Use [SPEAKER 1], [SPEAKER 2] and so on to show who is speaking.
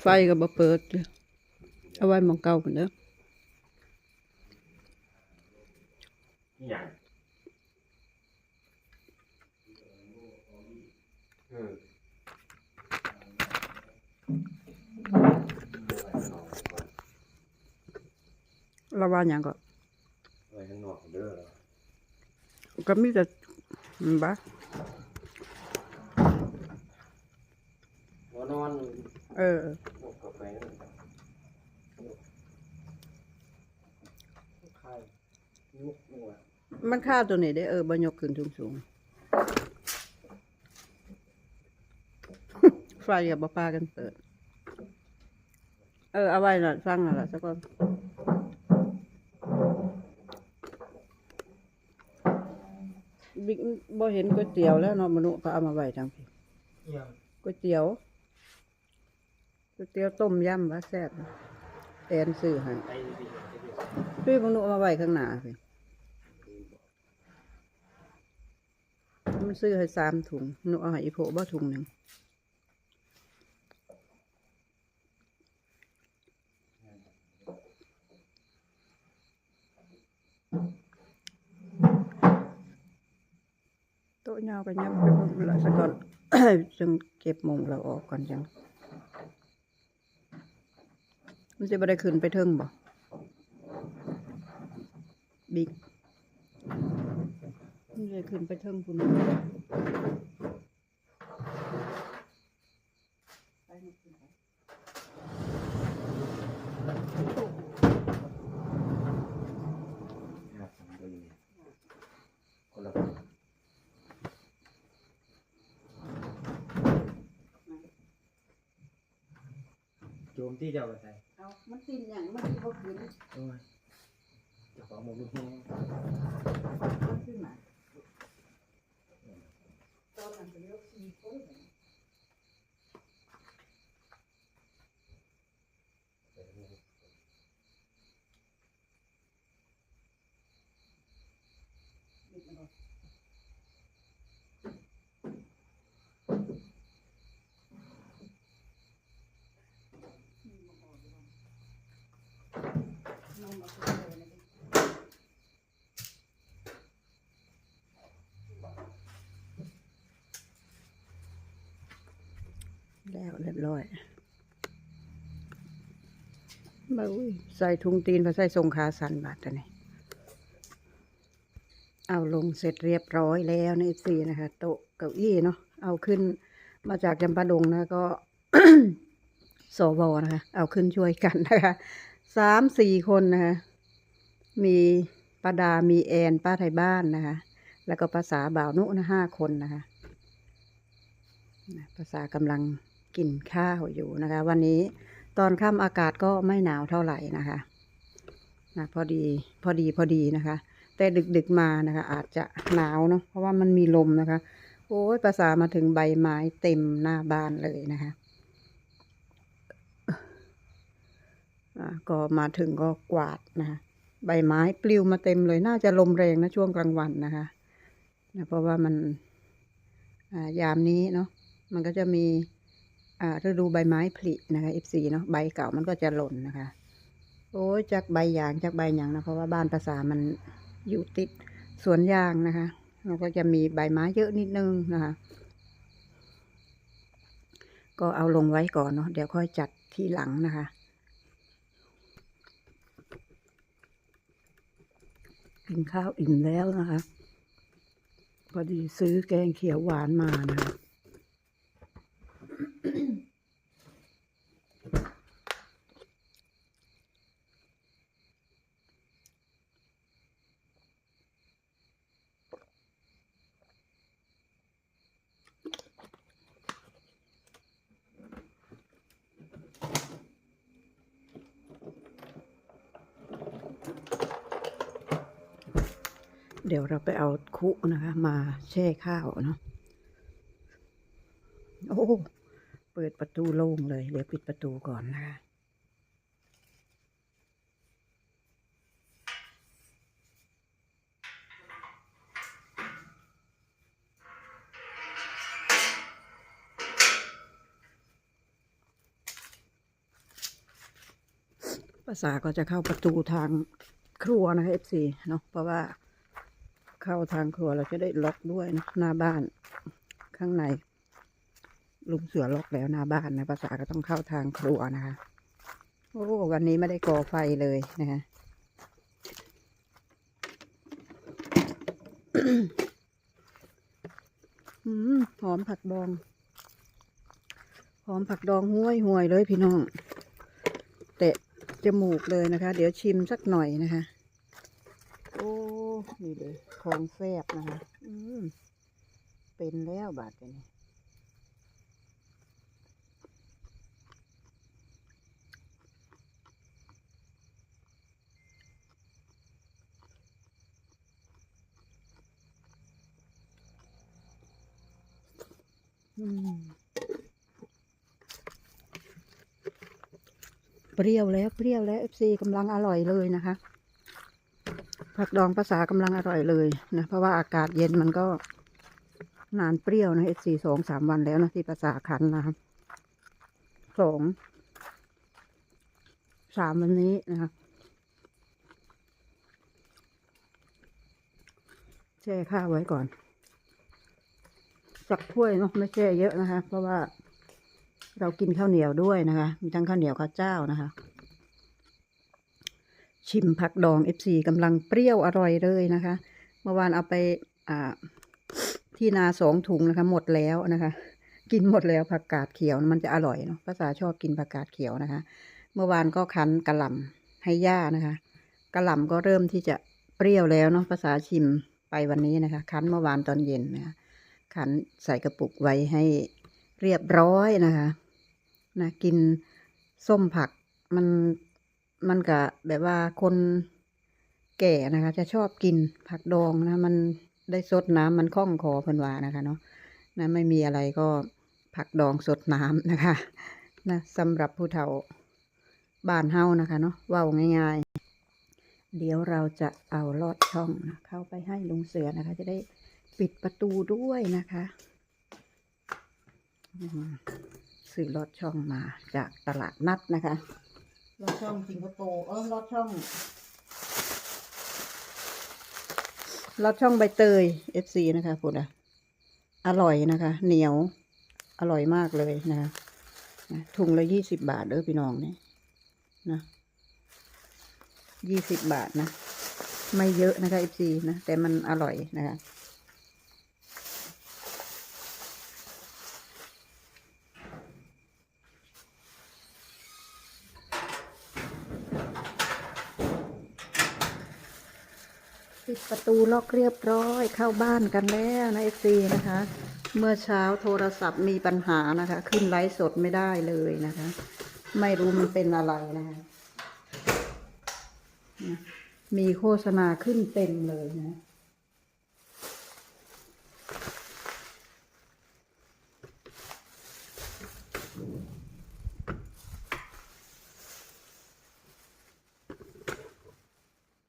[SPEAKER 1] ไฟก็บ่เปิดเด้อเอาไว้หมองเก่าพุ่นเด้อ
[SPEAKER 2] นี่อย่างเออ
[SPEAKER 1] ระว่าหยังก็
[SPEAKER 2] ไว้ข้างนอกเด้อ
[SPEAKER 1] ก็มีแต่อืมบ่
[SPEAKER 2] หัวนอน
[SPEAKER 1] เออ
[SPEAKER 2] หมกกาแฟไข่ยุกนัว
[SPEAKER 1] มันค่าตัวนี้ได้เออบ่ยกขึ้นสูงๆไฟกับบ่ปากันเปิด เออ เอาไว้น่ะฟังน่ะล่ะสักก่อนบิ๊กบ่เห็นก๋วยเตี๋ยวแล้วเนาะมนุษย์ก็เอามาไว้ทางพี่
[SPEAKER 2] อย่าง
[SPEAKER 1] ก๋วยเตี๋ยวก๋วยเตี๋ยวต้มยำว่าแซ่บนะแอนซื้อให้
[SPEAKER 2] ไปดีๆ
[SPEAKER 1] พี่มนุษย์เอามาไว้ข้างหน้าพี่ มันซื้อให้สามถุงหนูเอาให้อีโพบ่ถุงหนึ่งโต๊ะยาวกันยับไปหมดละสักก่อนจึงเก็บมงเราออกก่อนจังมันจะไม่ได้ขึ้นไปเทิงบ่บิ๊ก มันจะขึ้นไปเทิงคุณ
[SPEAKER 2] ครับผมเป็นคนละโจมที่เจ้าไปใส่
[SPEAKER 1] เอามันตินอย่างมันตินบ่ขึ้น
[SPEAKER 2] โอ้ยเจ้าของมันไม่แห้ง
[SPEAKER 1] มันขึ้นมาตอนนั้นก็เลี้ยวสี่คนเลย แล้วเรียบร้อยมาอุ้ยใส่ถุงตีนมาใส่ทรงขาสันบาดตัวนี้ เอาลงเสร็จเรียบร้อยแล้วในสีนะคะ โต๊ะเก้าอี้เนาะเอาขึ้นมาจากจำปาดงนะก็สวนะคะ เอาขึ้นช่วยกันนะคะสามสี่คนนะคะ มีป้าดา มีแอน ป้าไทยบ้านนะคะ แล้วก็ภาษาบ่าวนุนะห้าคนนะคะภาษากำลัง กินข้าวอยู่นะคะ วันนี้ตอนค่ำอากาศก็ไม่หนาวเท่าไหร่นะคะนะพอดีพอดีพอดีนะคะ แต่ดึกๆมานะคะ อาจจะหนาวเนาะเพราะว่ามันมีลมนะคะ โอ้ยภาษามาถึงใบไม้เต็มหน้าบ้านเลยนะคะอะก็มาถึงก็กวาดนะคะใบไม้ปลิวมาเต็มเลยน่าจะลมแรงนะช่วงกลางวันนะคะนะเพราะว่ามันอ่ายามนี้เนาะมันก็จะมี ฤดูใบไม้ผลินะคะ F4 เนาะใบเก่ามันก็จะหล่นนะคะ โอ้จากใบยางจากใบหยางนะเพราะว่าบ้านภาษามันอยู่ติดสวนยางนะคะมันก็จะมีใบไม้เยอะนิดนึงนะคะ ก็เอาลงไว้ก่อนเนาะเดี๋ยวค่อยจัดที่หลังนะคะ กินข้าวอิ่มแล้วนะคะพอดีซื้อแกงเขียวหวานมานะคะ เดี๋ยวเราไปเอาคุนะคะ มาแช่ข้าวเนาะ โอ้ เปิดประตูโล่งเลย เดี๋ยวปิดประตูก่อนนะคะ ภาษาก็จะเข้าประตูทางครัวนะคะเอฟซีเนาะ เพราะว่า เข้าทางครัวเราจะได้ล็อกด้วยนะหน้าบ้านข้างใน ลุงเสือล็อกแล้วหน้าบ้านนะภาษาก็ต้องเข้าทางครัวนะคะโอ้วันนี้ไม่ได้ก่อไฟเลยนะคะหอมผักดอง หอมผักดองห้วยห่วยเลยพี่น้อง เตะจมูกเลยนะคะ เดี๋ยวชิมสักหน่อยนะคะ โอ้ นี่เลย ของแซบนะคะอืมเป็นแล้วบาดนี้เปรี้ยวแล้วเปรี้ยวแล้วเอฟซีกำลังอร่อยเลยนะคะ ผักดองภาษากำลังอร่อยเลยนะเพราะว่าอากาศเย็นมันก็นานเปรี้ยวนะเอฟซีสองสามวันแล้วนะที่ภาษาคันนะครับสองสามวันนี้นะคะแช่ข้าวไว้ก่อน สักถ้วยเนาะไม่แช่เยอะนะคะ เพราะว่าเรากินข้าวเหนียวด้วยนะคะ มีทั้งข้าวเหนียวข้าวเจ้านะคะ ชิมผักดอง FC กำลังเปรี้ยวอร่อยเลยนะคะ เมื่อวานเอาไปที่นาสองถุงนะคะ หมดแล้วนะคะ กินหมดแล้วผักกาดเขียวมันจะอร่อยเนาะภาษาชอบกินผักกาดเขียวนะคะ เมื่อวานก็คั้นกระหล่ำให้ย่านะคะกระหล่ำก็เริ่มที่จะเปรี้ยวแล้วเนาะภาษาชิมไปวันนี้นะคะ คั้นเมื่อวานตอนเย็นนะคะขันใส่กระปุกไว้ให้เรียบร้อยนะคะนะกินส้มผักมัน มันกับแบบว่าคนแก่นะคะ จะชอบกินผักดองนะ มันได้สดน้ำมันคล่องคอเพิ่นว่านะคะเนาะนะไม่มีอะไรก็ผักดองสดน้ำนะคะนะสำหรับผู้เฒ่าบ้านเฮานะคะเนาะว้าง่าย ๆ เดี๋ยวเราจะเอาลอดช่องนะเข้าไปให้ลุงเสือนะคะ จะได้ปิดประตูด้วยนะคะซื้อลอดช่องมาจากตลาดนัดนะคะ ลอดช่องสิงคโปร์เออลอดช่องลอดช่องใบเตย FC นะคะพูดอะอร่อยนะคะ เหนียว อร่อยมากเลยนะคะถุงละยี่สิบบาทเด้อพี่น้องเนี่ยนะยี่สิบบาทนะ ไม่เยอะนะคะ FC นะ แต่มันอร่อยนะคะ ปิดประตูล็อกเรียบร้อยเข้าบ้านกันแล้วนะเอฟซีนะคะ เมื่อเช้าโทรศัพท์มีปัญหานะคะ ขึ้นไลฟ์สดไม่ได้เลยนะคะ ไม่รู้มันเป็นอะไรนะคะนะมีโฆษณาขึ้นเต็มเลยนะ